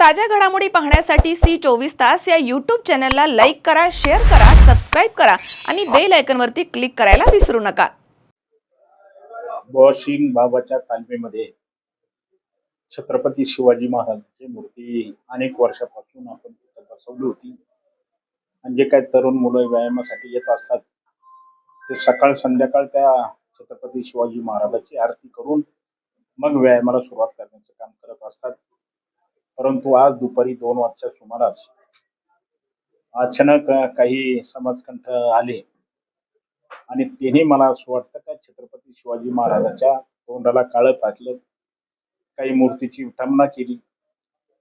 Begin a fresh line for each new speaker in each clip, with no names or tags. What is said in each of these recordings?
ताज्या घडामोडी पाहण्यासाठी सी चोवीस तास या यूट्यूब चॅनलला लाईक करा शेअर करा सबस्क्राईब करा आणि बेल आयकनवरती क्लिक करायला विसरू नका.
बॉसिंग बाबाच्या तालमीमध्ये छत्रपती शिवाजी महाराजांची मूर्ती अनेक वर्षापासून आपण तिथं बसवली होती. आणि जे काही तरुण मुलं व्यायामासाठी येत असतात ते सकाळ संध्याकाळ त्या छत्रपती शिवाजी महाराजाची आरती करून मग व्यायामाला सुरुवात करण्याचं काम करत असतात. परंतु आज दुपारी दोन वाजच्या सुमारास अचानक काही समाजकंठ आले. आणि तेही मला असं वाटतं का छत्रपती शिवाजी महाराजाच्या तोंडाला काळं टाकलं काही मूर्तीची विटंबना केली.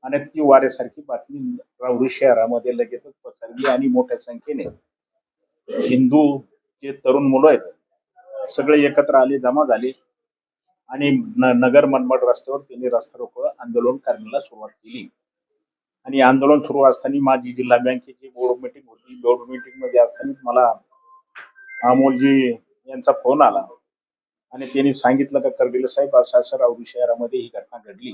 आणि ती वाऱ्यासारखी बातमी रावरी शहरामध्ये लगेचच पसरली आणि मोठ्या संख्येने हिंदू जे तरुण मुलं आहेत सगळे एकत्र आले जमा झाले. आणि न- नगर मनमाड रस्त्यावर त्यांनी रस्ता रोको आंदोलन करण्याला सुरुवात केली. आणि आंदोलन सुरू असताना माझी जिल्हा बँकेची बोर्ड मीटिंग होती. बोर्ड मीटिंगमध्ये असताना मला अमोलजी यांचा फोन आला. आणि त्यांनी सांगितलं का करगिल साहेब असं असं राऊरी शहरामध्ये ही घटना घडली.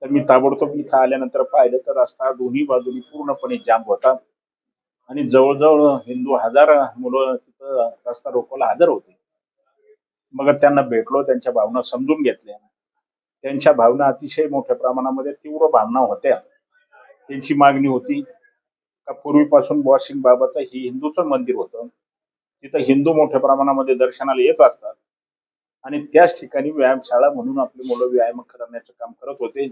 तर मी ताबडतोब इथं आल्यानंतर पाहिलं तर रस्ता दोन्ही बाजूनी पूर्णपणे जाम होता. आणि जवळजवळ हिंदू हजार मुलं तिथं रस्ता रोकोला हजर होते. मग त्यांना भेटलो त्यांच्या भावना समजून घेतल्या. त्यांच्या भावना अतिशय मोठ्या प्रमाणामध्ये तीव्र भावना होत्या. त्यांची मागणी होती का पूर्वीपासून वॉशिंग बाबाचं ही हिंदूचं मंदिर होतं. तिथं हिंदू मोठ्या प्रमाणामध्ये दर्शनाला येत असतात. आणि त्याच ठिकाणी व्यायामशाळा म्हणून आपली मुलं व्यायाम करण्याचं काम करत होते.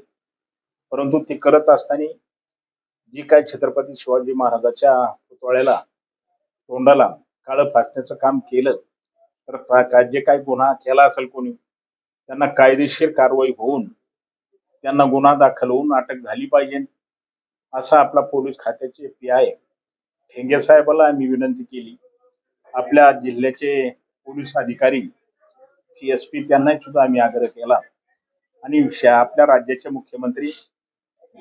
परंतु ते करत असताना जी काय छत्रपती शिवाजी महाराजाच्या पुतळ्याला तोंडाला काळं फासण्याचं काम केलं. तर का- जे काही गुन्हा केला असेल कोणी त्यांना कायदेशीर कारवाई होऊन त्यांना गुन्हा दाखल होऊन अटक झाली पाहिजे. असा आपला पोलीस खात्याचे पी आय ठेंगे साहेबाला आम्ही विनंती केली. आपल्या जिल्ह्याचे पोलीस अधिकारी सी एस पी त्यांनाही सुद्धा आम्ही आग्रह केला. आणि आपल्या राज्याचे मुख्यमंत्री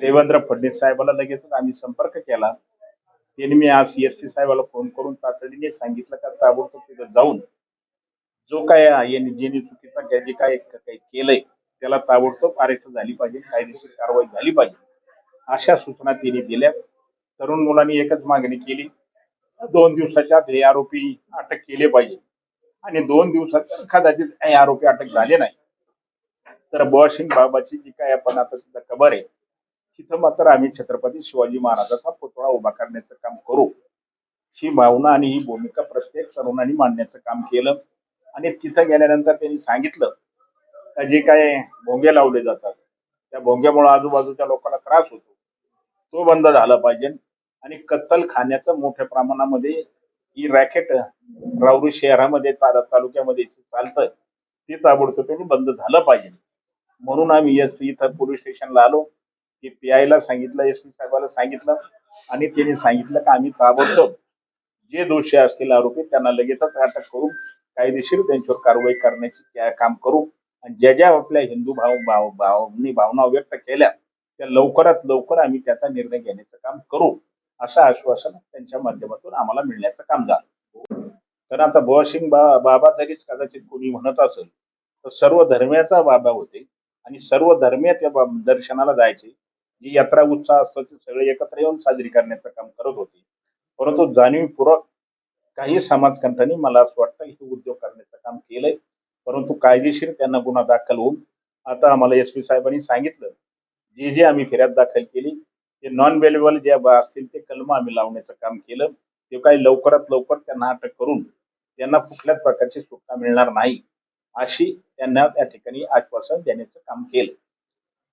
देवेंद्र फडणवीस साहेबाला लगेचच आम्ही संपर्क केला. त्यांनी मी आज सी एस पी साहेबाला फोन करून तातडीने सांगितलं का ताबडतोब तिथं जाऊन जो काय यांनी ज्यांनी चुकीचा काय- जे काय काही केलंय त्याला ताबडतोब अरेस्ट झाली पाहिजे कायदेशीर कारवाई झाली पाहिजे. अशा सूचना त्यांनी दिल्या. तरुण मुलांनी एकच मागणी केली. दोन दिवसाच्या आत हे आरोपी अटक केले पाहिजे. आणि दोन दिवसात कदाचित हे आरोपी अटक झाले नाही. तर बॉसिंग बाबाची जी काय आपण आता सुद्धा खबर आहे तिथं मात्र आम्ही छत्रपती शिवाजी महाराजाचा पुतळा उभा करण्याचं काम करू. ही भावना आणि ही भूमिका प्रत्येक तरुणांनी मांडण्याचं काम केलं. आणि तिथं गेल्यानंतर त्यांनी सांगितलं का जे काय भोंगे लावले जातात त्या भोंग्यामुळे आजूबाजूच्या लोकांना त्रास होतो. तो बंद झाला पाहिजे आणि कत्तल खाण्याचं मोठ्या प्रमाणामध्ये ही रॅकेट राऊरी शहरामध्ये तालुक्यामध्ये जे ते ताबडतोब बंद झालं पाहिजे. म्हणून आम्ही एस पी इथं पोलीस स्टेशनला आलो ते पी आयला सांगितलं एस पी साहेबाला सांगितलं आणि त्यांनी सांगितलं की आम्ही ताबडतोब जे दोषी असतील आरोपी त्यांना लगेचच अटक करून कायदेशीर त्यांच्यावर कारवाई करण्याची त्या- काम करू. आणि ज्या ज्या आपल्या हिंदू भाव भाव भावनी भावना व्यक्त केल्या त्या लवकरात लवकर आम्ही त्याचा निर्णय घेण्याचं काम करू. असं आश्वासन त्यांच्या माध्यमातून आम्हाला मिळण्याचं काम झालं. तर आता बॉसिंग बा बाबा जरीच कदाचित कोणी म्हणत असेल तर सर्व धर्मियाचा बाबा होते. आणि सर्व धर्मीय त्या दर्शनाला जायचे. जी यात्रा उत्साह असतो ते सगळे एकत्र येऊन साजरी करण्याचं काम करत होते. परंतु जाणीवपूर्वक काही समाजकंठांनी मला असं वाटतं हे उद्योग करण्याचं काम केलंय. परंतु कायदेशीर त्यांना गुन्हा दाखल होऊन आता आम्हाला एस पी साहेबांनी सांगितलं जे जे आम्ही फिर्याद दाखल केली ते नॉन वेलेबल जे असतील ते कलम आम्ही लावण्याचं काम केलं. ते काही लवकरात लवकर त्यांना अटक करून त्यांना कुठल्याच प्रकारची सुटका मिळणार नाही अशी त्यांना त्या ठिकाणी आश्वासन देण्याचं काम केलं.